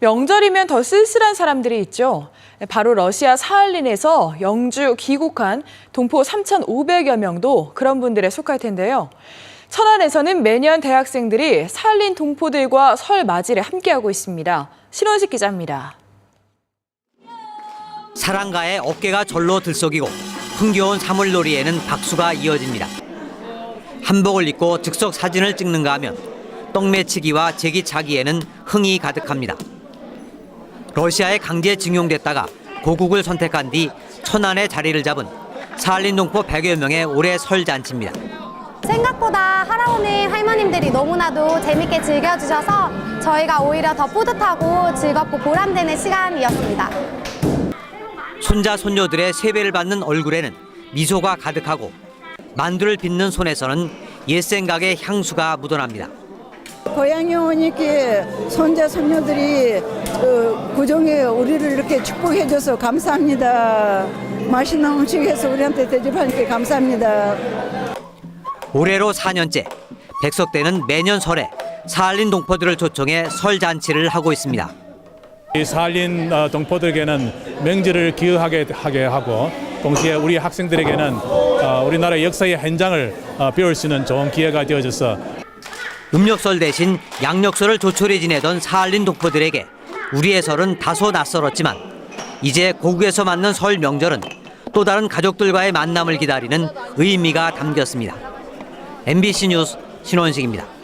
명절이면 더 쓸쓸한 사람들이 있죠. 바로 러시아 사할린에서 영주 귀국한 동포 3,500여 명도 그런 분들에 속할 텐데요. 천안에서는 매년 대학생들이 사할린 동포들과 설 맞이를 함께하고 있습니다. 신원식 기자입니다. 사랑가의 어깨가 절로 들썩이고 흥겨운 사물놀이에는 박수가 이어집니다. 한복을 입고 즉석 사진을 찍는가 하면 떡매치기와 제기차기에는 흥이 가득합니다. 러시아에 강제 징용됐다가 고국을 선택한 뒤 천안에 자리를 잡은 사할린 동포 100여 명의 올해 설 잔치입니다. 생각보다 할아버님, 할머님들이 너무나도 재밌게 즐겨주셔서 저희가 오히려 더 뿌듯하고 즐겁고 보람되는 시간이었습니다. 손자 손녀들의 세배를 받는 얼굴에는 미소가 가득하고 만두를 빚는 손에서는 옛 생각의 향수가 묻어납니다. 고향에 오니까 손자 손녀들이 어, 구정에 우리를 이렇게 축복해줘서 감사합니다. 맛있는 음식 해서 우리한테 대접하니까 감사합니다. 올해로 4년째 백석대는 매년 설에 사할린 동포들을 초청해 설 잔치를 하고 있습니다. 이 사할린 어, 동포들에게는 명절을 기억하게 하게 하고 동시에 우리 학생들에게는 어, 우리나라 역사의 현장을 어, 배울 수 있는 좋은 기회가 되어져서 음력설 대신 양력설을 조촐히 지내던 사할린 동포들에게 우리의 설은 다소 낯설었지만 이제 고국에서 맞는 설 명절은 또 다른 가족들과의 만남을 기다리는 의미가 담겼습니다. MBC 뉴스 신원식입니다.